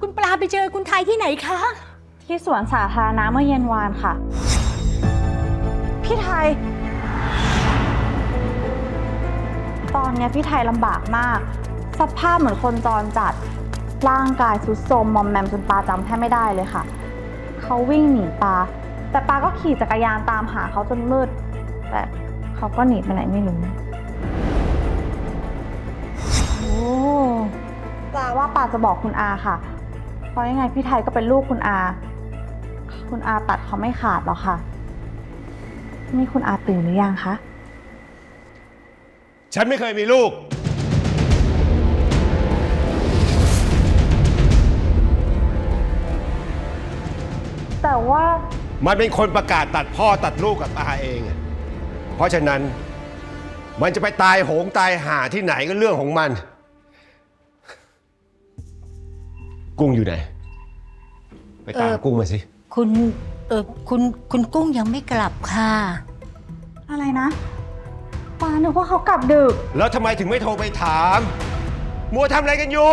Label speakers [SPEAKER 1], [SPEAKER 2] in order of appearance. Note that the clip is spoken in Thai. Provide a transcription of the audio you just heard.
[SPEAKER 1] คุณปลาไปเจอคุณไทยที่ไหนคะ
[SPEAKER 2] ที่สวนสาธารณะเมื่อเย็นวานค่ะ พี่ไทย ตอนเนี้ยพี่ไทยลำบากมาก สภาพเหมือนคนจรจัด ร่างกายทรุดโทรมมอมแมมจนปาจำแทบไม่ได้เลยค่ะ เขาวิ่งหนีปา แต่ปาก็ขี่จักรยานตามหาเขาจนมืด แต่เขาก็หนีไปไหนไม่รู้ ปาว่าปาจะบอกคุณอาค่ะ เพราะยังไงพี่ไทยก็เป็นลูกคุณอา คุณอาตัดเขาไม่ขาดหรอกค่ะ นี่คุณอาตื่นหรือยังคะ
[SPEAKER 3] ฉันไม่เคยมีลูก
[SPEAKER 2] แต่ว่า
[SPEAKER 3] มันเป็นคนประกาศตัดพ่อตัดลูกกับตาเองอะเพราะฉะนั้นมันจะไปตายโหงตายห่าที่ไหนก็เรื่องของมัน กุ้งอยู่ไหน ไปตาม
[SPEAKER 1] เอ่อ
[SPEAKER 3] กุ้งมาสิ
[SPEAKER 1] คุณเออคุณคุณกุ้งยังไม่กลับค่ะ
[SPEAKER 2] อะไรนะปานึกว่าเขากลับดึก
[SPEAKER 3] แล้วทำไมถึงไม่โทรไปถาม มัวทำอะไรกันอยู่